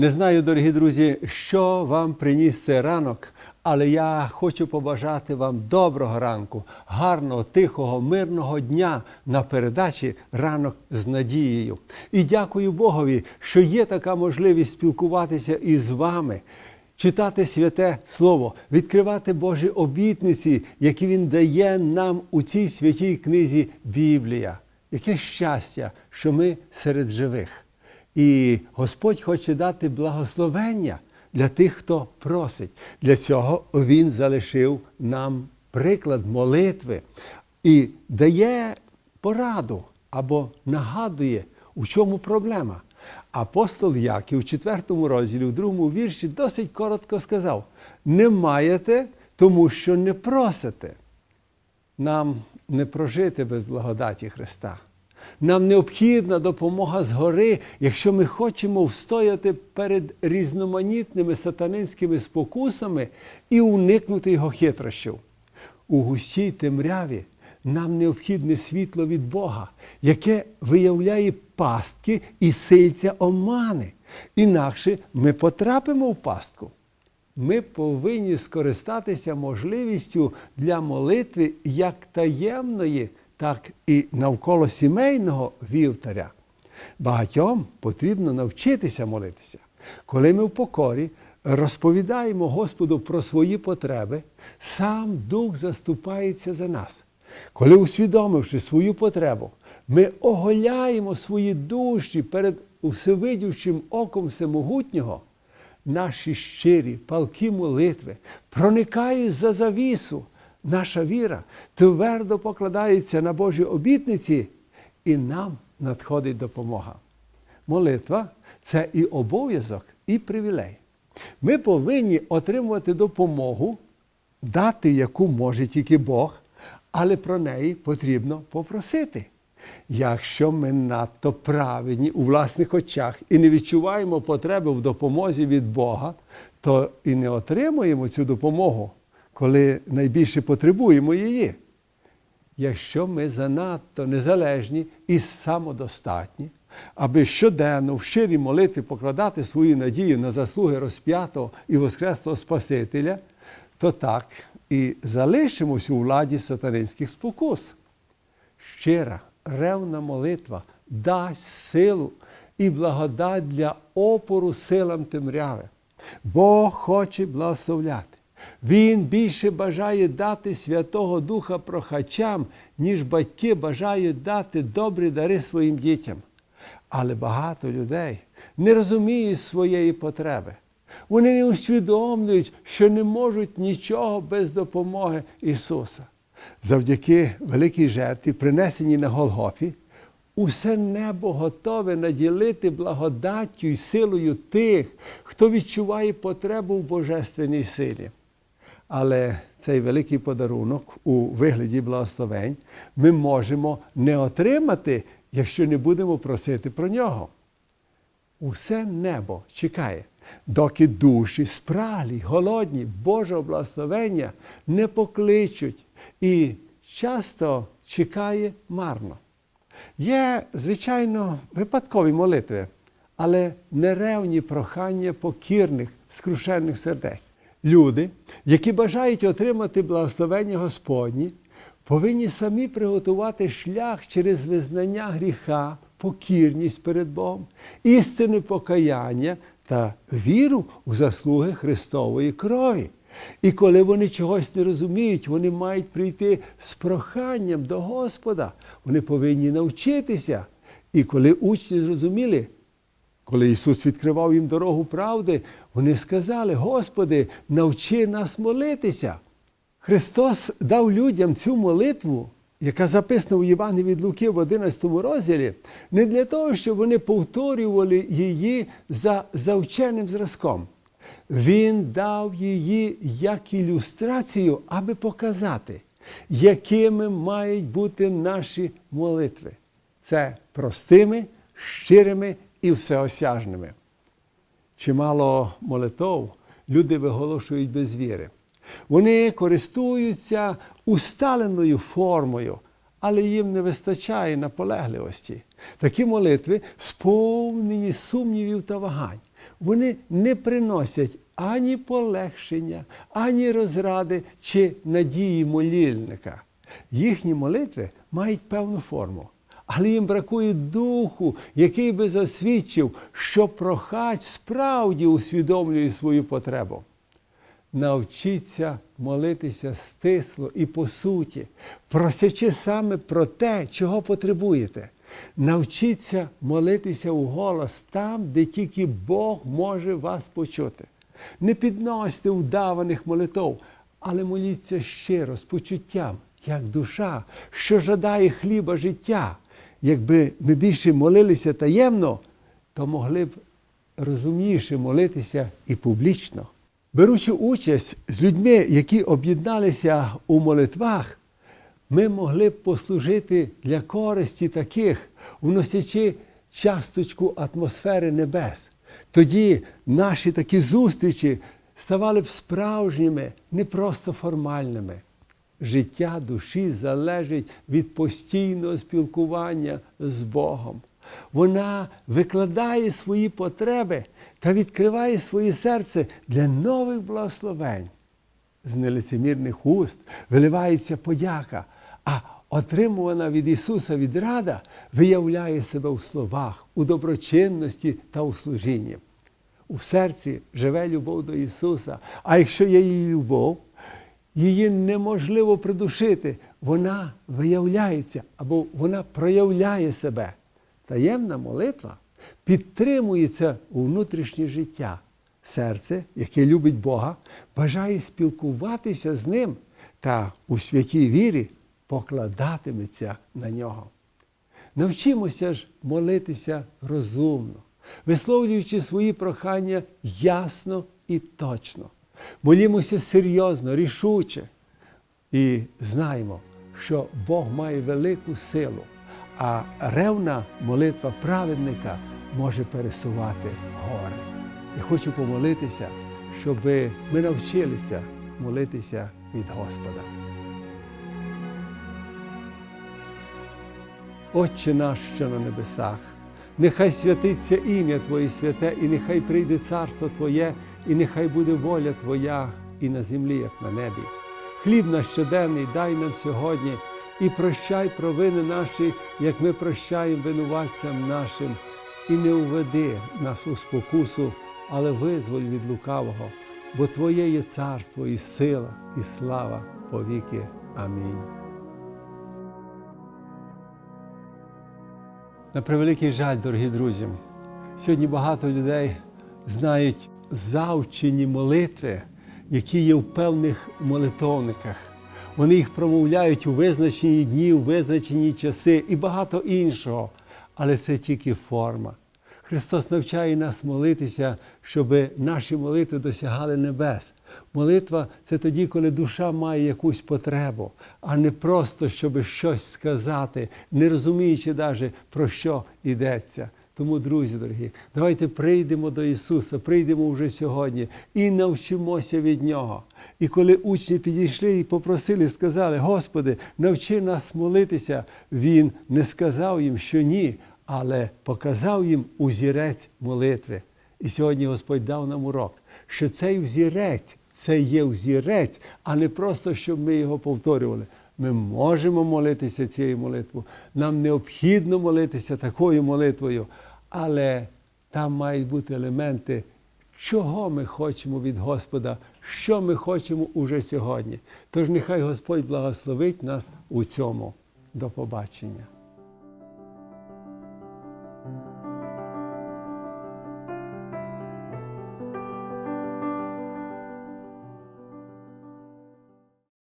Не знаю, дорогі друзі, що вам приніс цей ранок, але я хочу побажати вам доброго ранку, гарного, тихого, мирного дня на передачі Ранок з надією. І дякую Богові, що є така можливість спілкуватися із вами. Читати святе Слово, відкривати Божі обітниці, які Він дає нам у цій святій книзі Біблія. Яке щастя, що ми серед живих. І Господь хоче дати благословення для тих, хто просить. Для цього Він залишив нам приклад молитви і дає пораду або нагадує, у чому проблема. Апостол Яків у 4 розділі, у другому вірші, досить коротко сказав: не маєте, тому що не просите. Нам не прожити без благодаті Христа. Нам необхідна допомога згори, якщо ми хочемо встояти перед різноманітними сатанинськими спокусами і уникнути його хитрощів. У густій темряві нам необхідне світло від Бога, яке виявляє пастки і сильця омани. Інакше ми потрапимо в пастку. Ми повинні скористатися можливістю для молитви як таємної, так і навколо сімейного вівтаря. Багатьом потрібно навчитися молитися. Коли ми в покорі розповідаємо Господу про свої потреби, сам Дух заступається за нас. Коли, усвідомивши свою потребу, ми оголяємо свої душі перед всевидючим оком Всемогутнього, наші щирі, палкі молитви проникають за завісу. Наша віра твердо покладається на Божі обітниці, і нам надходить допомога. Молитва це і обов'язок, і привілей. Ми повинні отримувати допомогу, дати яку може тільки Бог, але про неї потрібно попросити. Якщо ми надто праведні у власних очах і не відчуваємо потреби в допомозі від Бога, то і не отримуємо цю допомогу, коли найбільше потребуємо її. Якщо ми занадто незалежні і самодостатні, аби щоденно в щирій молитві покладати свою надію на заслуги розп'ятого і Воскреслого Спасителя, то так і залишимось у владі сатанинських спокус. Щира, ревна молитва дасть силу і благодать для опору силам темряви. Бог хоче благословляти. Він більше бажає дати Святого Духа прохачам, ніж батьки бажають дати добрі дари своїм дітям. Але багато людей не розуміють своєї потреби. Вони не усвідомлюють, що не можуть нічого без допомоги Ісуса. Завдяки великій жертві, принесеній на Голгофі, усе небо готове наділити благодаттю і силою тих, хто відчуває потребу в божественній силі. Але цей великий подарунок у вигляді благословень ми можемо не отримати, якщо не будемо просити про нього. Усе небо чекає, доки душі спралі, голодні, Божого благословення не покличуть і часто чекає марно. Є, звичайно, випадкові молитви, але неревні прохання покірних, скрушених сердець. Люди, які бажають отримати благословення Господні, повинні самі приготувати шлях через визнання гріха, покірність перед Богом, істинне покаяння та віру у заслуги Христової крові. І коли вони чогось не розуміють, вони мають прийти з проханням до Господа. Вони повинні навчитися. І коли учні зрозуміли, коли Ісус відкривав їм дорогу правди, вони сказали: Господи, навчи нас молитися. Христос дав людям цю молитву, яка записана у Євангелії від Луки в 11 розділі, не для того, щоб вони повторювали її за завченим зразком. Він дав її як ілюстрацію, аби показати, якими мають бути наші молитви. Це простими, щирими і всеосяжними. Чимало молитов люди виголошують без віри. Вони користуються усталеною формою, але їм не вистачає наполегливості. Такі молитви сповнені сумнівів та вагань. вони не приносять ані полегшення, ані розради чи надії молільника. Їхні молитви мають певну форму, але їм бракує духу, який би засвідчив, що прохач справді усвідомлює свою потребу. Навчіться молитися стисло і по суті, просячи саме про те, чого потребуєте. Навчіться молитися у голос там, де тільки Бог може вас почути. Не підносьте вдаваних молитов, але моліться щиро, з почуттям, як душа, що жадає хліба життя. Якби ми більше молилися таємно, то могли б розумніше молитися і публічно. Беручи участь з людьми, які об'єдналися у молитвах, ми могли б послужити для користі таких, вносячи часточку атмосфери небес. Тоді наші такі зустрічі ставали б справжніми, не просто формальними. Життя душі залежить від постійного спілкування з Богом. Вона викладає свої потреби та відкриває своє серце для нових благословень. З нелицемірних уст виливається подяка, а отримувана від Ісуса відрада виявляє себе в словах, у доброчинності та у служінні. У серці живе любов до Ісуса, а якщо є її любов, її неможливо придушити, вона виявляється або вона проявляє себе. Таємна молитва підтримується у внутрішнє життя. Серце, яке любить Бога, бажає спілкуватися з Ним та у святій вірі покладатиметься на нього. Навчимося ж молитися розумно, висловлюючи свої прохання ясно і точно. Молімося серйозно, рішуче. І знаємо, що Бог має велику силу, а ревна молитва праведника може пересувати гори. Я хочу помолитися, щоб ми навчилися молитися від Господа. Отче наш, що на небесах, нехай святиться ім'я Твоє святе, і нехай прийде царство Твоє, і нехай буде воля Твоя і на землі, як на небі. Хліб наш щоденний дай нам сьогодні і прощай провини наші, як ми прощаємо винуватцям нашим, і не уведи нас у спокусу, але визволь від лукавого, бо Твоє є царство і сила, і слава повіки. Амінь. На превеликий жаль, дорогі друзі, сьогодні багато людей знають завчені молитви, які є в певних молитовниках. Вони їх промовляють у визначені дні, у визначені часи і багато іншого. Але це тільки форма. Христос навчає нас молитися, щоб наші молитви досягали небес. Молитва це тоді, коли душа має якусь потребу, а не просто, щоб щось сказати, не розуміючи навіть про що йдеться. Тому, друзі дорогі, давайте прийдемо до Ісуса, прийдемо вже сьогодні і навчимося від Нього. І коли учні підійшли і попросили, сказали, Господи, навчи нас молитися, Він не сказав їм, що ні, але показав їм узірець молитви. І сьогодні Господь дав нам урок, що цей взірець це є взірець, а не просто, щоб ми його повторювали. Ми можемо молитися цією молитвою, нам необхідно молитися такою молитвою, але там мають бути елементи, чого ми хочемо від Господа, що ми хочемо уже сьогодні. Тож нехай Господь благословить нас у цьому. До побачення.